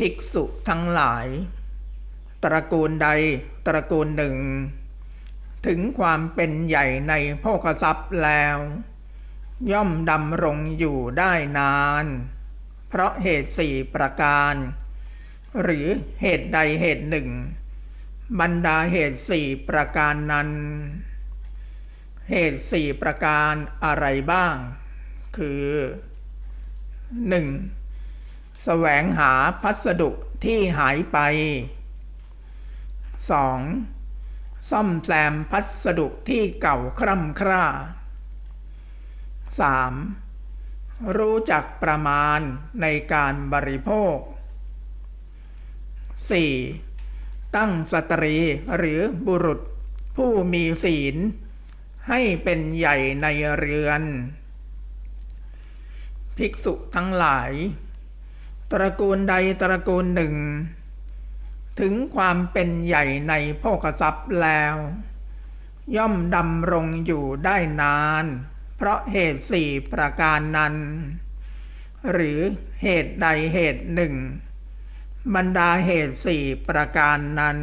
ภิกษุทั้งหลาย ตระกูลใดตระกูลหนึ่ง ถึงความเป็นใหญ่ในโภคทรัพย์แล้ว ย่อมดำรงอยู่ได้นาน เพราะเหตุสี่ประการ หรือเหตุใดเหตุหนึ่ง บรรดาเหตุสี่ประการนั้น เหตุสี่ประการอะไรบ้าง คือ 1. แสวงหาพัสดุที่หายไป 2. ซ่อมแซมพัสดุที่เก่าคร่ำคร่า 3. รู้จักประมาณในการบริโภค 4. ตั้งสตรีหรือบุรุษผู้มีศีล ให้เป็นใหญ่ในเรือน ภิกษุทั้งหลาย ตระกูลใดตระกูลหนึ่ง ถึงความเป็นใหญ่ในโภคทรัพย์แล้ว ย่อมดำรงอยู่ได้นาน เพราะเหตุสี่ประการนั้น หรือเหตุใดเหตุหนึ่ง บรรดาเหตุสี่ประการนั้น